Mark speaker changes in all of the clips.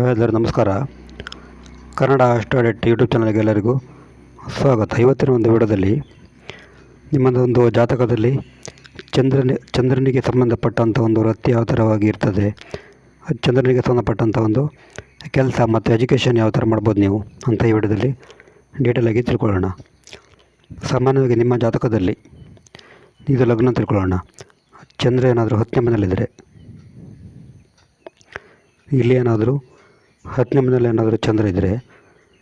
Speaker 1: ಎಲ್ಲರೂ ನಮಸ್ಕಾರ. ಕನ್ನಡ ಅಷ್ಟಾಡೆಟ್ ಯೂಟ್ಯೂಬ್ ಚಾನಲ್ಗೆ ಎಲ್ಲರಿಗೂ ಸ್ವಾಗತ. ಇವತ್ತಿನ ಒಂದು ವಿಡಿಯೋದಲ್ಲಿ ನಿಮ್ಮದೊಂದು ಜಾತಕದಲ್ಲಿ ಚಂದ್ರನ, ಚಂದ್ರನಿಗೆ ಸಂಬಂಧಪಟ್ಟಂಥ ಒಂದು ವೃತ್ತಿ ಯಾವ ಥರವಾಗಿ ಇರ್ತದೆ ಚಂದ್ರನಿಗೆ ಸಂಬಂಧಪಟ್ಟಂಥ ಒಂದು ಕೆಲಸ ಮತ್ತು ಎಜುಕೇಷನ್ ಯಾವ ಥರ ಮಾಡ್ಬೋದು ನೀವು ಅಂತ ಈ ವಿಡಿಯೋದಲ್ಲಿ ಡೀಟೇಲಾಗಿ ತಿಳ್ಕೊಳ್ಳೋಣ. ಸಾಮಾನ್ಯವಾಗಿ ನಿಮ್ಮ ಜಾತಕದಲ್ಲಿ ಇದು ಲಗ್ನ ತಿಳ್ಕೊಳ್ಳೋಣ. ಚಂದ್ರ ಏನಾದರೂ ಹತ್ತನೇ ಮನೇಲಿದ್ದರೆ ಇಲ್ಲಿ ಏನಾದರೂ ಹತ್ತನೇ ಮನೆಯಲ್ಲಿ ಏನಾದರೂ ಚಂದ್ರ ಇದ್ದರೆ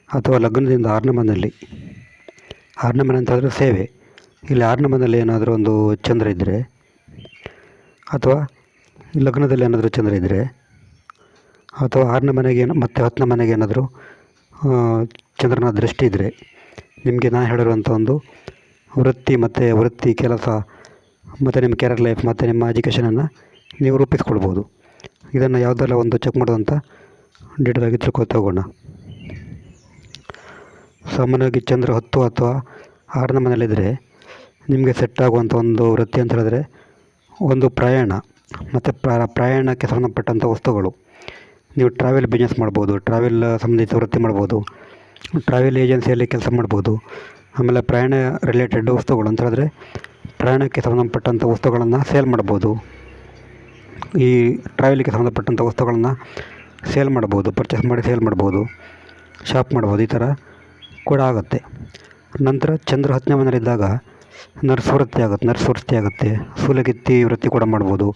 Speaker 1: ಅಥವಾ ಲಗ್ನದಿಂದ ಆರನೇ ಮನೆಯಲ್ಲಿ, ಆರನೇ ಮನೆ ಅಂತಂದರೆ ಸೇವೆ. ಇಲ್ಲಿ ಆರನೇ ಮನೆಯಲ್ಲಿ ಏನಾದರೂ ಒಂದು ಚಂದ್ರ ಇದ್ದರೆ ಅಥವಾ ಲಗ್ನದಲ್ಲಿ ಏನಾದರೂ ಚಂದ್ರ ಇದ್ದರೆ ಅಥವಾ ಆರನೇ ಮನೆಗೆ ಮತ್ತು ಹತ್ತನೇ ಮನೆಗೆ ಏನಾದರೂ ಚಂದ್ರನ ದೃಷ್ಟಿ ಇದ್ದರೆ ನಿಮಗೆ ನಾನು ಹೇಳಿರುವಂಥ ಒಂದು ವೃತ್ತಿ ಮತ್ತು ವೃತ್ತಿ ಕೆಲಸ ಮತ್ತು ನಿಮ್ಮ ಕೆರಿಯರ್ ಲೈಫ್ ಮತ್ತು ನಿಮ್ಮ ಎಜುಕೇಷನನ್ನು ನೀವು ರೂಪಿಸ್ಕೊಳ್ಬೋದು. ಇದನ್ನು ಯಾವುದೆಲ್ಲ ಒಂದು ಚೆಕ್ ಮಾಡೋದಂತ ಡೀಟೇಲಾಗಿ ತಿಳ್ಕೊತಾ ಹೋಗೋಣ ಸಾಮಾನ್ಯವಾಗಿ ಚಂದ್ರ ಹತ್ತು ಅಥವಾ ಆರನ ಮನೆಯಲ್ಲಿದ್ದರೆ ನಿಮಗೆ ಸೆಟ್ ಆಗುವಂಥ ಒಂದು ವೃತ್ತಿ ಅಂತ ಹೇಳಿದ್ರೆ ಒಂದು ಪ್ರಯಾಣ, ಮತ್ತು ಪ್ರಯಾಣಕ್ಕೆ ಸಂಬಂಧಪಟ್ಟಂಥ ವಸ್ತುಗಳು. ನೀವು ಟ್ರಾವೆಲ್ ಬಿಸ್ನೆಸ್ ಮಾಡ್ಬೋದು ಟ್ರಾವೆಲ್ ಸಂಬಂಧಿತ ವೃತ್ತಿ ಮಾಡ್ಬೋದು ಟ್ರಾವೆಲ್ ಏಜೆನ್ಸಿಯಲ್ಲಿ ಕೆಲಸ ಮಾಡ್ಬೋದು, ಆಮೇಲೆ ಪ್ರಯಾಣ ರಿಲೇಟೆಡ್ ವಸ್ತುಗಳು ಅಂತ ಹೇಳಿದ್ರೆ ಪ್ರಯಾಣಕ್ಕೆ ಸಂಬಂಧಪಟ್ಟಂಥ ವಸ್ತುಗಳನ್ನು ಸೇಲ್ ಮಾಡ್ಬೋದು. ಈ ಟ್ರಾವೆಲಿಗೆ ಸಂಬಂಧಪಟ್ಟಂಥ ವಸ್ತುಗಳನ್ನು ಸೇಲ್ ಮಾಡ್ಬೋದು ಪರ್ಚೇಸ್ ಮಾಡಿ ಸೇಲ್ ಮಾಡ್ಬೋದು ಶಾಪ್ ಮಾಡ್ಬೋದು, ಈ ಥರ ಕೂಡ ಆಗುತ್ತೆ. ನಂತರ ಚಂದ್ರ ಹತ್ತನೇ ಮನೆಯಲ್ಲಿದ್ದಾಗ ನರ್ಸ್ ವೃತ್ತಿ ಆಗುತ್ತೆ ನರ್ಸ್ ವೃತ್ತಿ ಆಗುತ್ತೆ, ಸೂಲಗಿತ್ತಿ ವೃತ್ತಿ ಕೂಡ ಮಾಡ್ಬೋದು,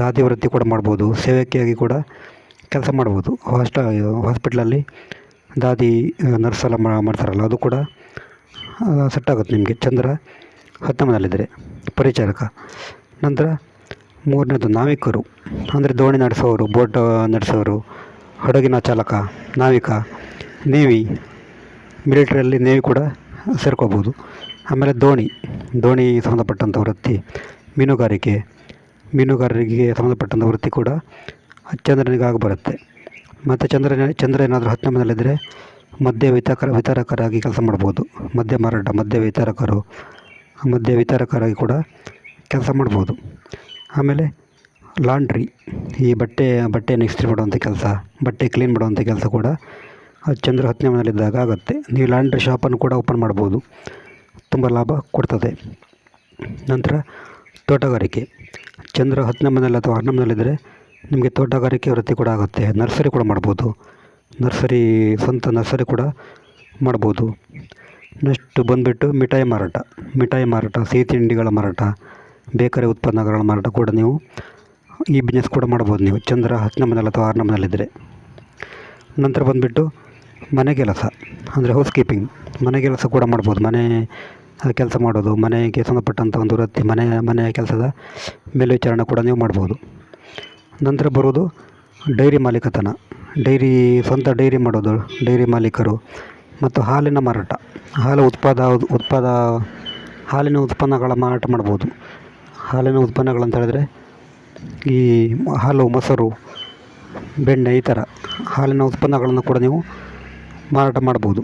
Speaker 1: ದಾದಿ ವೃತ್ತಿ ಕೂಡ ಮಾಡ್ಬೋದು, ಸೇವಕಿಯಾಗಿ ಕೂಡ ಕೆಲಸ ಮಾಡ್ಬೋದು. ಹಾಸ್ಟ ಹಾಸ್ಪಿಟ್ಲಲ್ಲಿ ದಾದಿ ನರ್ಸ್ ಎಲ್ಲ ಮಾಡ್ತಾರಲ್ಲ, ಅದು ಕೂಡ ಸೆಟ್ ಆಗುತ್ತೆ ನಿಮಗೆ. ಚಂದ್ರ ಹತ್ತನೇ ಮನೆಯಲ್ಲಿದ್ದರೆ ಪರಿಚಾರಕ. ನಂತರ ಮೂರನೇದು ನಾವಿಕರು, ಅಂದರೆ ದೋಣಿ ನಡೆಸೋರು, ಬೋಟ್ ನಡೆಸೋರು ಹಡಗಿನ ಚಾಲಕ, ನಾವಿಕ, ನೇವಿ, ಮಿಲಿಟ್ರಿಯಲ್ಲಿ ನೇವಿ ಕೂಡ ಸೇರ್ಕೋಬೋದು. ಆಮೇಲೆ ದೋಣಿ ದೋಣಿ ಸಂಬಂಧಪಟ್ಟಂಥ ವೃತ್ತಿ, ಮೀನುಗಾರಿಕೆ, ಮೀನುಗಾರರಿಗೆ ಸಂಬಂಧಪಟ್ಟಂಥ ವೃತ್ತಿ ಕೂಡ ಚಂದ್ರನಿಗಾಗಿ ಬರುತ್ತೆ. ಮತ್ತು ಚಂದ್ರನ, ಚಂದ್ರ ಏನಾದರೂ ಹತ್ತನೇ ಮನೆಯಲ್ಲಿದ್ದರೆ ಮದ್ಯ ವಿತರಕರ ವಿತರಕರಾಗಿ ಕೆಲಸ ಮಾಡ್ಬೋದು. ಮದ್ಯ ಮಾರಾಟ, ಮದ್ಯ ವಿತರಕರು, ಮದ್ಯ ವಿತರಕರಾಗಿ ಕೂಡ ಕೆಲಸ ಮಾಡ್ಬೋದು. ಆಮೇಲೆ ಲಾಂಡ್ರಿ. ಈ ಬಟ್ಟೆ ಬಟ್ಟೆ ಇಸ್ತ್ರಿ ಮಾಡುವಂಥ ಕೆಲಸ, ಬಟ್ಟೆ ಕ್ಲೀನ್ ಮಾಡುವಂಥ ಕೆಲಸ ಕೂಡ ಚಂದ್ರ ಹತ್ತನೇ ಮನೆಯಲ್ಲಿದ್ದಾಗ ಆಗುತ್ತೆ. ನೀವು ಲಾಂಡ್ರಿ ಶಾಪನ್ನು ಕೂಡ ಓಪನ್ ಮಾಡ್ಬೋದು. ತುಂಬ ಲಾಭ ಕೊಡ್ತದೆ. ನಂತರ ತೋಟಗಾರಿಕೆ. ಚಂದ್ರ ಹತ್ತನೇ ಮನೆಯಲ್ಲಿ ಅಥವಾ ಹನ್ನೊಂದು ಮನೆಯಲ್ಲಿದ್ದರೆ ನಿಮಗೆ ತೋಟಗಾರಿಕೆ ವೃತ್ತಿ ಕೂಡ ಆಗುತ್ತೆ. ನರ್ಸರಿ ಕೂಡ ಮಾಡ್ಬೋದು. ನರ್ಸರಿ, ಸ್ವಂತ ನರ್ಸರಿ ಕೂಡ ಮಾಡ್ಬೋದು. ನೆಕ್ಸ್ಟ್ ಬಂದುಬಿಟ್ಟು ಮಿಠಾಯಿ ಮಾರಾಟ. ಮಿಠಾಯಿ ಮಾರಾಟ ಸಿಹಿ ತಿಂಡಿಗಳ ಮಾರಾಟ, ಬೇಕರಿ ಉತ್ಪನ್ನಗಳ ಮಾರಾಟ ಕೂಡ ನೀವು ಈ ಬಿಸ್ನೆಸ್ ಕೂಡ ಮಾಡ್ಬೋದು ನೀವು. ಚಂದ್ರ ಹತ್ತನೇ ಮನೇಲಿ ಅಥವಾ ಆರನೇ ಮನೇಲಿದ್ದರೆ ನಂತರ ಬಂದುಬಿಟ್ಟು ಮನೆ ಕೆಲಸ, ಅಂದರೆ ಹೌಸ್ ಕೀಪಿಂಗ್ ಮನೆ ಕೆಲಸ ಕೂಡ ಮಾಡ್ಬೋದು ಮನೆ ಕೆಲಸ ಮಾಡೋದು, ಮನೆಗೆ ಸಂಬಂಧಪಟ್ಟಂಥ ಒಂದು ವೃತ್ತಿ, ಮನೆ, ಮನೆಯ ಕೆಲಸದ ಮೇಲ್ವಿಚಾರಣೆ ಕೂಡ ನೀವು ಮಾಡ್ಬೋದು ನಂತರ ಬರೋದು ಡೈರಿ ಮಾಲೀಕತನ. ಡೈರಿ, ಸ್ವಂತ ಡೈರಿ ಮಾಡೋದು, ಡೈರಿ ಮಾಲೀಕರು ಮತ್ತು ಹಾಲಿನ ಮಾರಾಟ. ಹಾಲು ಉತ್ಪಾದ ಉತ್ಪಾದ, ಹಾಲಿನ ಉತ್ಪನ್ನಗಳ ಮಾರಾಟ ಮಾಡ್ಬೋದು ಹಾಲಿನ ಉತ್ಪನ್ನಗಳಂತ ಹೇಳಿದ್ರೆ ಈ ಹಾಲು, ಮೊಸರು, ಬೆಣ್ಣೆ ಈ ಥರ ಹಾಲಿನ ಉತ್ಪನ್ನಗಳನ್ನು ಕೂಡ ನೀವು ಮಾರಾಟ ಮಾಡ್ಬೋದು.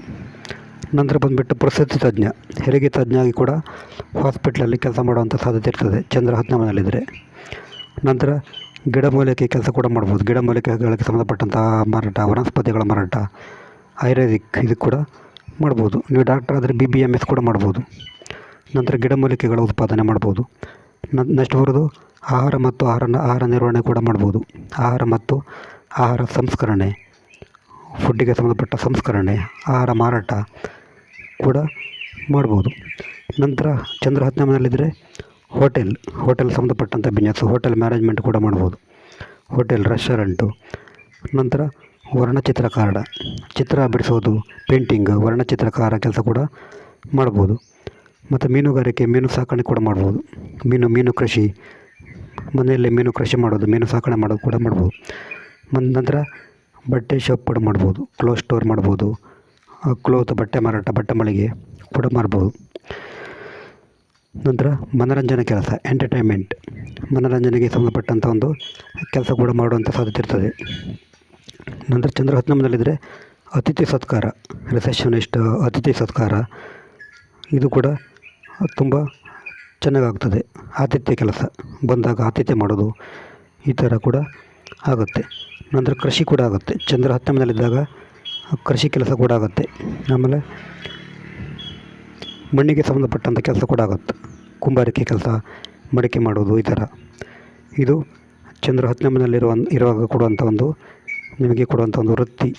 Speaker 1: ನಂತರ ಬಂದುಬಿಟ್ಟು ಪ್ರಸೂತಿ ತಜ್ಞ, ಹೆರಿಗೆ ತಜ್ಞ ಆಗಿ ಕೂಡ ಹಾಸ್ಪಿಟ್ಲಲ್ಲಿ ಕೆಲಸ ಮಾಡುವಂಥ ಸಾಧ್ಯತೆ ಇರ್ತದೆ. ಚಂದ್ರ ಹತ್ತನೇ ನಂತರ ಗಿಡಮೂಲಿಕೆ ಕೆಲಸ ಕೂಡ ಮಾಡ್ಬೋದು. ಗಿಡಮೂಲಿಕೆಗಳಿಗೆ ಸಂಬಂಧಪಟ್ಟಂತಹ ಮಾರಾಟ, ವನಸ್ಪತಿಗಳ ಮಾರಾಟ, ಆಯುರ್ವೇದಿಕ್ ಇದು ಕೂಡ ಮಾಡ್ಬೋದು. ನೀವು ಡಾಕ್ಟರ್ ಆದರೆ ಬಿ ಬಿ ಎಂ ಎಸ್ ಕೂಡ ಮಾಡ್ಬೋದು. ನಂತರ ಗಿಡಮೂಲಿಕೆಗಳ ಉತ್ಪಾದನೆ ಮಾಡ್ಬೋದು. ನೆಕ್ಸ್ಟ್ ಬರೋದು ಆಹಾರ ಮತ್ತು ಆಹಾರ ಆಹಾರ ನಿರ್ವಹಣೆ ಕೂಡ ಮಾಡ್ಬೋದು. ಆಹಾರ ಮತ್ತು ಆಹಾರ ಸಂಸ್ಕರಣೆ ಫುಡ್ಡಿಗೆ ಸಂಬಂಧಪಟ್ಟ ಸಂಸ್ಕರಣೆ, ಆಹಾರ ಮಾರಾಟ ಕೂಡ ಮಾಡ್ಬೋದು. ನಂತರ ಚಂದ್ರ ಹತ್ತನೇ ಮನೆಯಲ್ಲಿದ್ದರೆ ಹೋಟೆಲ್ ಹೋಟೆಲ್ ಸಂಬಂಧಪಟ್ಟಂಥ ಬಿಸ್ನೆಸ್ಸು ಹೋಟೆಲ್ ಮ್ಯಾನೇಜ್ಮೆಂಟ್ ಕೂಡ ಮಾಡ್ಬೋದು. Hotel, restaurant. ನಂತರ ವರ್ಣಚಿತ್ರಕಾರ, ಚಿತ್ರ ಬಿಡಿಸೋದು, ಪೇಂಟಿಂಗ್, ವರ್ಣಚಿತ್ರಕಾರ ಕೆಲಸ ಕೂಡ ಮಾಡ್ಬೋದು. ಮತ್ತು ಮೀನುಗಾರಿಕೆ, ಮೀನು ಸಾಕಣೆ ಕೂಡ ಮಾಡ್ಬೋದು. ಮೀನು ಮೀನು ಕೃಷಿ ಮನೆಯಲ್ಲಿ ಮೀನು ಕೃಷಿ ಮಾಡೋದು, ಮೀನು ಸಾಕಣೆ ಮಾಡೋದು ಕೂಡ ಮಾಡ್ಬೋದು. ಮತ್ತು ನಂತರ ಬಟ್ಟೆ ಶಾಪ್ ಕೂಡ ಮಾಡ್ಬೋದು ಕ್ಲೋತ್ ಸ್ಟೋರ್ ಮಾಡ್ಬೋದು ಕ್ಲೋತ್ ಬಟ್ಟೆ ಮಾರಾಟ, ಬಟ್ಟೆ ಮಳಿಗೆ ಕೂಡ ಮಾಡ್ಬೋದು. ನಂತರ ಮನೋರಂಜನೆ ಕೆಲಸ ಎಂಟರ್ಟೈನ್ಮೆಂಟ್ ಮನೋರಂಜನೆಗೆ ಸಂಬಂಧಪಟ್ಟಂಥ ಒಂದು ಕೆಲಸ ಕೂಡ ಮಾಡುವಂಥ ಸಾಧ್ಯತೆ ಇರ್ತದೆ. ನಂತರ ಚಂದ್ರ ಹತ್ತಿನಮ್ಮದಲ್ಲಿದ್ದರೆ ಅತಿಥಿ ಸತ್ಕಾರ ರಿಸೆಪ್ಷನಿಸ್ಟ್ ಅತಿಥಿ ಸತ್ಕಾರ. ಇದು ಕೂಡ ತುಂಬ ಚೆನ್ನಾಗಾಗ್ತದೆ. ಆತಿಥ್ಯ ಕೆಲಸ. ಬಂದಾಗ ಆತಿಥ್ಯ ಮಾಡೋದು ಈ ಥರ ಕೂಡ ಆಗುತ್ತೆ. ನಂತರ ಕೃಷಿ ಕೂಡ ಆಗುತ್ತೆ. ಚಂದ್ರ ಹತ್ತನೇ ಮನೆಯಲ್ಲಿದ್ದಾಗ ಕೃಷಿ ಕೆಲಸ ಕೂಡ ಆಗುತ್ತೆ. ಆಮೇಲೆ ಮಣ್ಣಿಗೆ ಸಂಬಂಧಪಟ್ಟಂಥ ಕೆಲಸ ಕೂಡ ಆಗುತ್ತೆ. ಕುಂಬಾರಿಕೆ ಕೆಲಸ, ಮಡಿಕೆ ಮಾಡೋದು ಈ ಥರ. ಇದು ಚಂದ್ರ ಹತ್ತನೇ ಮನೆಯಲ್ಲಿರುವ ಇರುವಾಗ ಕೊಡುವಂಥ ಒಂದು, ನಿಮಗೆ ಕೊಡುವಂಥ ಒಂದು ವೃತ್ತಿ.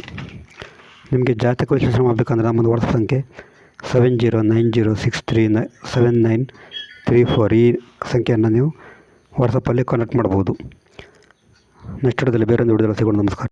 Speaker 1: ನಿಮಗೆ ಜಾತಕ ವಿಶ್ಲೇಷಣೆ ಮಾಡಬೇಕಂದ್ರೆ ನಮ್ಮದು ವರ್ಷ ಸಂಖ್ಯೆ seven zero nine zero six three nine seven nine three four ಈ ಸಂಖ್ಯೆಯನ್ನು ನೀವು ವಾಟ್ಸಪ್ಪಲ್ಲಿ ಕನೆಕ್ಟ್ ಮಾಡ್ಬೋದು. ನೆಕ್ಸ್ಟ್ ವಿಡಿಯೋದಲ್ಲಿ ಬೇರೊಂದು ವಿಡಿಯೋದಲ್ಲಿ ಸಿಗೋಣ. ನಮಸ್ಕಾರ.